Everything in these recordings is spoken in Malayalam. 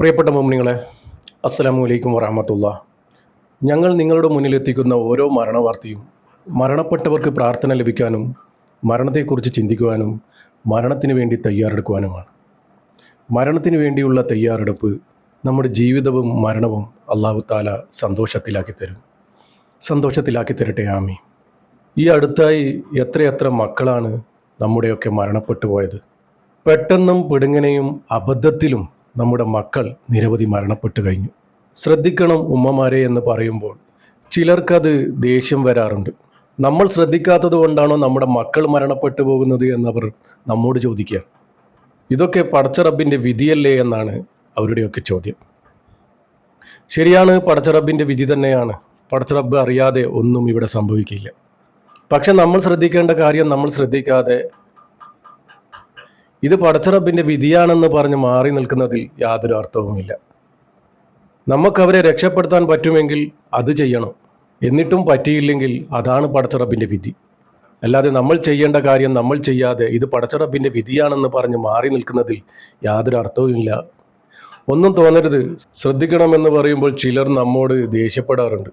പ്രിയപ്പെട്ട മോമിനികളെ അസ്സലാമു അലൈക്കും വറഹമത്തുള്ള. ഞങ്ങൾ നിങ്ങളുടെ മുന്നിലെത്തിക്കുന്ന ഓരോ മരണവാർത്തയും മരണപ്പെട്ടവർക്ക് പ്രാർത്ഥന ലഭിക്കാനും മരണത്തെക്കുറിച്ച് ചിന്തിക്കുവാനും മരണത്തിന് വേണ്ടി തയ്യാറെടുക്കുവാനുമാണ്. മരണത്തിന് വേണ്ടിയുള്ള തയ്യാറെടുപ്പ് നമ്മുടെ ജീവിതവും മരണവും അള്ളാഹു താല സന്തോഷത്തിലാക്കി തരും. സന്തോഷത്തിലാക്കി തരട്ടെ ആമി ഈ അടുത്തായി എത്രയെത്ര മക്കളാണ് നമ്മുടെയൊക്കെ മരണപ്പെട്ടു പോയത് പെട്ടെന്നും പിടുങ്ങനെയും അബദ്ധത്തിലും നമ്മുടെ മക്കൾ നിരവധി മരണപ്പെട്ടു കഴിഞ്ഞു. ശ്രദ്ധിക്കണം ഉമ്മമാരെ എന്ന് പറയുമ്പോൾ ചിലർക്കത് ദേഷ്യം വരാറുണ്ട്. നമ്മൾ ശ്രദ്ധിക്കാത്തത് കൊണ്ടാണോ നമ്മുടെ മക്കൾ മരണപ്പെട്ടു പോകുന്നത് എന്നവർ നമ്മോട് ചോദിക്കുക. ഇതൊക്കെ പടച്ചറബിന്റെ വിധിയല്ലേ എന്നാണ് അവരുടെയൊക്കെ ചോദ്യം. ശരിയാണ് പടച്ചറബിന്റെ വിധി തന്നെയാണ്. പടച്ചറബ് അറിയാതെ ഒന്നും ഇവിടെ സംഭവിക്കില്ല. പക്ഷെ നമ്മൾ ശ്രദ്ധിക്കേണ്ട കാര്യം നമ്മൾ ശ്രദ്ധിക്കാതെ ഇത് പടച്ചറബിന്റെ വിധിയാണെന്ന് പറഞ്ഞ് മാറി നിൽക്കുന്നതിൽ യാതൊരു അർത്ഥവുമില്ല. നമുക്കവരെ രക്ഷപ്പെടുത്താൻ പറ്റുമെങ്കിൽ അത് ചെയ്യണം. എന്നിട്ടും പറ്റിയില്ലെങ്കിൽ അതാണ് പടച്ചറബിന്റെ വിധി. അല്ലാതെ നമ്മൾ ചെയ്യേണ്ട കാര്യം നമ്മൾ ചെയ്യാതെ ഇത് പടച്ചറബിന്റെ വിധിയാണെന്ന് പറഞ്ഞ് മാറി നിൽക്കുന്നതിൽ യാതൊരു അർത്ഥവുമില്ല. ഒന്നും തോന്നരുത്. ശ്രദ്ധിക്കണമെന്ന് പറയുമ്പോൾ ചിലർ നമ്മോട് ദേഷ്യപ്പെടാറുണ്ട്.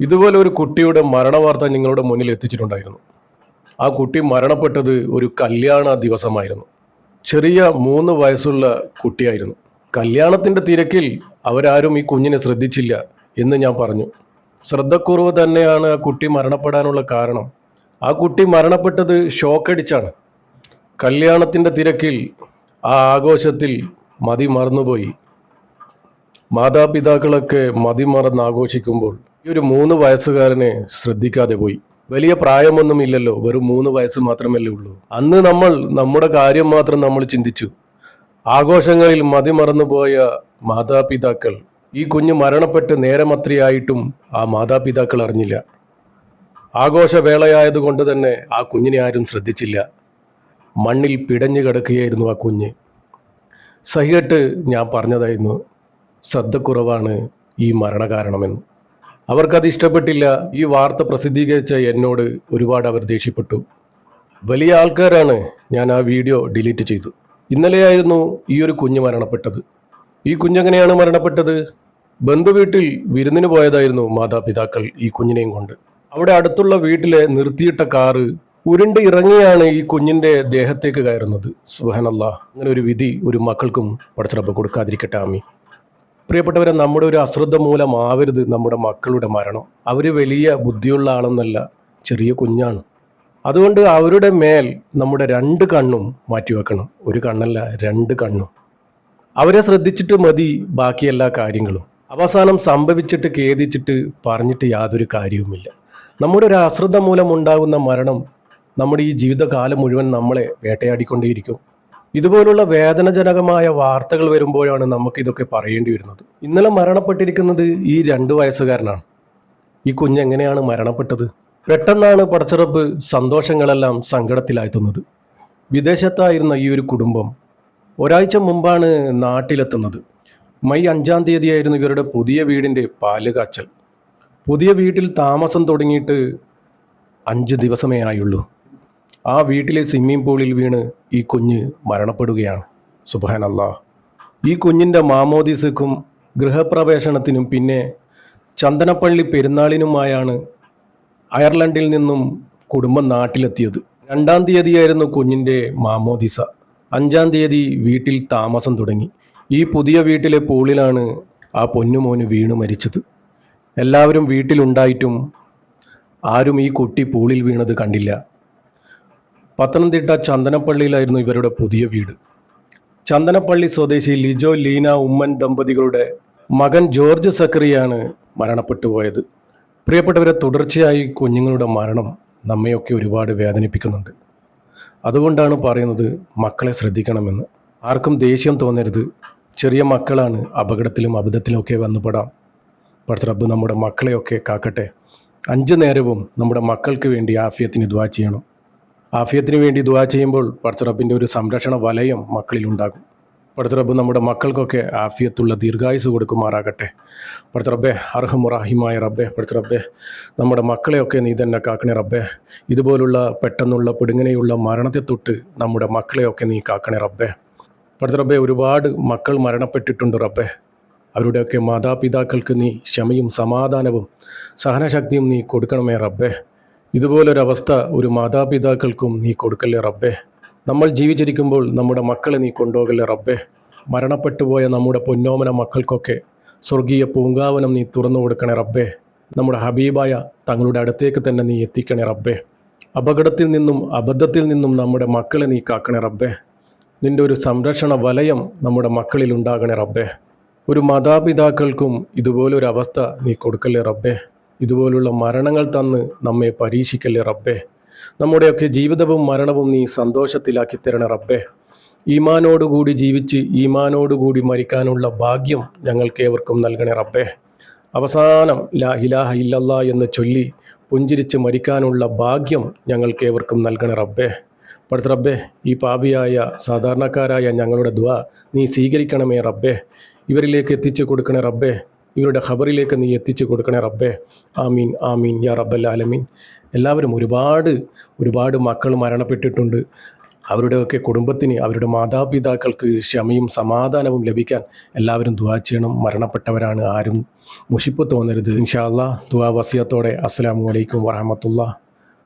ഇതുപോലെ ഒരു കുട്ടിയുടെ മരണവാർത്ത നിങ്ങളുടെ മുന്നിൽ എത്തിച്ചിട്ടുണ്ടായിരുന്നു. ആ കുട്ടി മരണപ്പെട്ടത് ഒരു കല്യാണ ദിവസമായിരുന്നു. ചെറിയ മൂന്ന് വയസ്സുള്ള കുട്ടിയായിരുന്നു. കല്യാണത്തിന്റെ തിരക്കിൽ അവരാരും ഈ കുഞ്ഞിനെ ശ്രദ്ധിച്ചില്ല എന്ന് ഞാൻ പറഞ്ഞു. ശ്രദ്ധക്കുറവ് തന്നെയാണ് ആ കുട്ടി മരണപ്പെടാനുള്ള കാരണം. ആ കുട്ടി മരണപ്പെട്ടത് ഷോക്കടിച്ചാണ്. കല്യാണത്തിന്റെ തിരക്കിൽ ആ ആഘോഷത്തിൽ മതി മറന്നുപോയി. മാതാപിതാക്കളൊക്കെ മതി മറന്ന് ആഘോഷിക്കുമ്പോൾ ഈ ഒരു മൂന്ന് വയസ്സുകാരനെ ശ്രദ്ധിക്കാതെ പോയി. വലിയ പ്രായമൊന്നുമില്ലല്ലോ വെറും മൂന്ന് വയസ്സ് മാത്രമല്ലേ ഉള്ളൂ. അന്ന് നമ്മൾ നമ്മുടെ കാര്യം മാത്രം നമ്മൾ ചിന്തിച്ചു. ആഘോഷങ്ങളിൽ മതിമറന്നുപോയ മാതാപിതാക്കൾ ഈ കുഞ്ഞ് മരണപ്പെട്ട് നേരമത്രയായിട്ടും ആ മാതാപിതാക്കൾ അറിഞ്ഞില്ല. ആഘോഷവേളയായതുകൊണ്ട് തന്നെ ആ കുഞ്ഞിനെ ആരും ശ്രദ്ധിച്ചില്ല. മണ്ണിൽ പിടഞ്ഞു കിടക്കുകയായിരുന്നു ആ കുഞ്ഞ്. സഹികെട്ട് ഞാൻ പറഞ്ഞതായിരുന്നു ശ്രദ്ധക്കുറവാണ് ഈ മരണകാരണമെന്ന്. അവർക്കത് ഇഷ്ടപ്പെട്ടില്ല. ഈ വാർത്ത പ്രസിദ്ധീകരിച്ച എന്നോട് ഒരുപാട് അവർ ദേഷ്യപ്പെട്ടു. വലിയ ആൾക്കാരാണ് ഞാൻ ആ വീഡിയോ ഡിലീറ്റ് ചെയ്തു. ഇന്നലെയായിരുന്നു ഈ ഒരു കുഞ്ഞ് മരണപ്പെട്ടത്. ഈ കുഞ്ഞെങ്ങനെയാണ് മരണപ്പെട്ടത്? ബന്ധുവീട്ടിൽ വിരുന്നിന് പോയതായിരുന്നു മാതാപിതാക്കൾ ഈ കുഞ്ഞിനെയും കൊണ്ട്. അവിടെ അടുത്തുള്ള വീട്ടിലെ നിർത്തിയിട്ട കാറ് ഉരുണ്ട് ഇറങ്ങിയാണ് ഈ കുഞ്ഞിന്റെ ദേഹത്തേക്ക് കയറുന്നത്. സുഹനല്ല അങ്ങനെ ഒരു വിധി ഒരു മക്കൾക്കും പടച്ചിറപ്പ് കൊടുക്കാതിരിക്കട്ടെ ആമി പ്രിയപ്പെട്ടവരെ നമ്മുടെ ഒരു അശ്രദ്ധ മൂലമാവരുത് നമ്മുടെ മക്കളുടെ മരണം. അവർ വലിയ ബുദ്ധിയുള്ള ആളെന്നല്ല ചെറിയ കുഞ്ഞാണ്. അതുകൊണ്ട് അവരുടെ മേൽ നമ്മുടെ രണ്ട് കണ്ണും മാറ്റിവെക്കണം ഒരു കണ്ണല്ല രണ്ട് കണ്ണും. അവരെ ശ്രദ്ധിച്ചിട്ട് മതി ബാക്കി എല്ലാ കാര്യങ്ങളും. അവസാനം സംഭവിച്ചിട്ട് ഖേദിച്ചിട്ട് പറഞ്ഞിട്ട് യാതൊരു കാര്യവുമില്ല. നമ്മുടെ ഒരു അശ്രദ്ധ മൂലം ഉണ്ടാകുന്ന മരണം നമ്മുടെ ഈ ജീവിതകാലം മുഴുവൻ നമ്മളെ വേട്ടയാടിക്കൊണ്ടേയിരിക്കും. ഇതുപോലുള്ള വേദനജനകമായ വാർത്തകൾ വരുമ്പോഴാണ് നമുക്ക് ഇതൊക്കെ പറയേണ്ടി വരുന്നത്. ഇന്നലെ മരണപ്പെട്ടിരിക്കുന്നത് ഈ രണ്ട് വയസ്സുകാരനാണ്. ഈ കുഞ്ഞ് എങ്ങനെയാണ് മരണപ്പെട്ടത്? പെട്ടെന്നാണ് പടച്ചിറപ്പ് സന്തോഷങ്ങളെല്ലാം സങ്കടത്തിലായെത്തുന്നത് വിദേശത്തായിരുന്ന ഈ ഒരു കുടുംബം ഒരാഴ്ച മുമ്പാണ് നാട്ടിലെത്തുന്നത്. മെയ് അഞ്ചാം തീയതിയായിരുന്നു ഇവരുടെ പുതിയ വീടിന്റെ പാൽ കാച്ചൽ പുതിയ വീട്ടിൽ താമസം തുടങ്ങിയിട്ട് അഞ്ച് ദിവസമേ ആയുള്ളൂ. ആ വീട്ടിലെ സ്വിമ്മിംഗ് പൂളിൽ വീണ് ഈ കുഞ്ഞ് മരണപ്പെടുകയാണ്. സുബാനല്ലാ ഈ കുഞ്ഞിന്റെ മാമോദീസക്കും ഗൃഹപ്രവേശനത്തിനും പിന്നെ ചന്ദനപ്പള്ളി പെരുന്നാളിനുമായാണ് അയർലൻഡിൽ നിന്നും കുടുംബം നാട്ടിലെത്തിയത്. രണ്ടാം തീയതിയായിരുന്നു കുഞ്ഞിന്റെ മാമോദിസ. അഞ്ചാം തീയതി വീട്ടിൽ താമസം തുടങ്ങി. ഈ പുതിയ വീട്ടിലെ പൂളിലാണ് ആ പൊന്നുമോന് വീണു മരിച്ചത്. എല്ലാവരും വീട്ടിലുണ്ടായിട്ടും ആരും ഈ കുട്ടി പൂളിൽ വീണത് കണ്ടില്ല. പത്തനംതിട്ട ചന്ദനപ്പള്ളിയിലായിരുന്നു ഇവരുടെ പുതിയ വീട്. ചന്ദനപ്പള്ളി സ്വദേശി ലിജോ ലീന ഉമ്മൻ ദമ്പതികളുടെ മകൻ ജോർജ് സക്രിയാണ് മരണപ്പെട്ടു പോയത്. പ്രിയപ്പെട്ടവരെ തുടർച്ചയായി കുഞ്ഞുങ്ങളുടെ മരണം നമ്മയൊക്കെ ഒരുപാട് വേദനിപ്പിക്കുന്നുണ്ട്. അതുകൊണ്ടാണ് പറയുന്നത് മക്കളെ ശ്രദ്ധിക്കണമെന്ന്. ആർക്കും ദേഷ്യം തോന്നരുത്. ചെറിയ മക്കളാണ് അപകടത്തിലും അബദ്ധത്തിലുമൊക്കെ വന്നുപെടാം. റബ്ബ് നമ്മുടെ മക്കളെയൊക്കെ കാക്കട്ടെ. അഞ്ച് നേരവും നമ്മുടെ മക്കൾക്ക് വേണ്ടി ആഫിയത്തിന് ദ്വാ ചെയ്യണം. ആഫിയത്തിന് വേണ്ടി ദുവാ ചെയ്യുമ്പോൾ പടച്ചറബിന്റെ ഒരു സംരക്ഷണ വലയം മക്കളിലുണ്ടാകും. പടച്ചറബ് നമ്മുടെ മക്കൾക്കൊക്കെ ആഫിയത്തുള്ള ദീർഘായുസ് കൊടുക്കുമാറാകട്ടെ. പടച്ചറബ്ബെ അർഹമുറാഹിമായ റബ്ബെ പടച്ചറബ്ബെ നമ്മുടെ മക്കളെയൊക്കെ നീ തന്നെ കാക്കണേ റബ്ബെ. ഇതുപോലുള്ള പെട്ടെന്നുള്ള പിടുങ്ങനെയുള്ള മരണത്തെ തൊട്ട് നമ്മുടെ മക്കളെയൊക്കെ നീ കാക്കണേ റബ്ബെ. പടച്ചറബ്ബെ ഒരുപാട് മക്കൾ മരണപ്പെട്ടിട്ടുണ്ട് റബ്ബെ. അവരുടെയൊക്കെ മാതാപിതാക്കൾക്ക് നീ ക്ഷമയും സമാധാനവും സഹനശക്തിയും നീ കൊടുക്കണമേ റബ്ബെ. ഇതുപോലൊരവസ്ഥ ഒരു മാതാപിതാക്കൾക്കും നീ കൊടുക്കല്ലേ റബ്ബേ. നമ്മൾ ജീവിച്ചിരിക്കുമ്പോൾ നമ്മുടെ മക്കളെ നീ കൊണ്ടുപോകല്ലേ റബ്ബേ. മരണപ്പെട്ടുപോയ നമ്മുടെ പൊന്നോമന മക്കൾക്കൊക്കെ സ്വർഗീയ പൂങ്കാവനം നീ തുറന്നു കൊടുക്കണേ റബ്ബേ. നമ്മുടെ ഹബീബായ തങ്ങളുടെ അടുത്തേക്ക് തന്നെ നീ എത്തിക്കണേ റബ്ബേ. അപകടത്തിൽ നിന്നും അബദ്ധത്തിൽ നിന്നും നമ്മുടെ മക്കളെ നീ കാക്കണേ റബ്ബേ. നിന്റെ ഒരു സംരക്ഷണ വലയം നമ്മുടെ മക്കളിൽ ഉണ്ടാകണേ റബ്ബേ. ഒരു മാതാപിതാക്കൾക്കും ഇതുപോലൊരു അവസ്ഥ നീ കൊടുക്കല്ലേ റബ്ബേ. ഇതുപോലുള്ള മരണങ്ങൾ തന്ന് നമ്മെ പരീക്ഷിക്കല്ലേ റബ്ബേ. നമ്മുടെയൊക്കെ ജീവിതവും മരണവും നീ സന്തോഷത്തിലാക്കി തരണേ റബ്ബേ. ഈമാനോടുകൂടി ജീവിച്ച് ഈമാനോടുകൂടി മരിക്കാനുള്ള ഭാഗ്യം ഞങ്ങൾക്ക് ഏവർക്കും നൽകണേ റബ്ബേ. അവസാനം ലാ ഇലാഹ ഇല്ലല്ലാ എന്ന് ചൊല്ലി പുഞ്ചിരിച്ച് മരിക്കാനുള്ള ഭാഗ്യം ഞങ്ങൾക്ക് ഏവർക്കും നൽകണേ റബ്ബേ. പടുത്ത റബ്ബേ ഈ പാപിയായ സാധാരണക്കാരായ ഞങ്ങളുടെ ദ്വാ നീ സ്വീകരിക്കണമേ റബ്ബേ. ഇവരിലേക്ക് എത്തിച്ചു കൊടുക്കണേ റബ്ബേ. ഇവരുടെ ഖബറിലേക്ക് നീ എത്തിച്ചു കൊടുക്കണേ റബ്ബേ. ആമീൻ ആമീൻ യാ റബ്ബൽ ആലമീൻ. എല്ലാവരും ഒരുപാട് ഒരുപാട് മക്കൾ മരണപ്പെട്ടിട്ടുണ്ട്. അവരുടെയൊക്കെ കുടുംബത്തിന് അവരുടെ മാതാപിതാക്കൾക്ക് ക്ഷമയും സമാധാനവും ലഭിക്കാൻ എല്ലാവരും ദുവാ ചെയ്യണം. മരണപ്പെട്ടവരാണ് ആരും മുഷിപ്പ് തോന്നരുത്. ഇൻഷാ അല്ലാ ദുവാ വസിയത്തോടെ. അസ്സാം വലൈക്കും വറഹമത്തുള്ള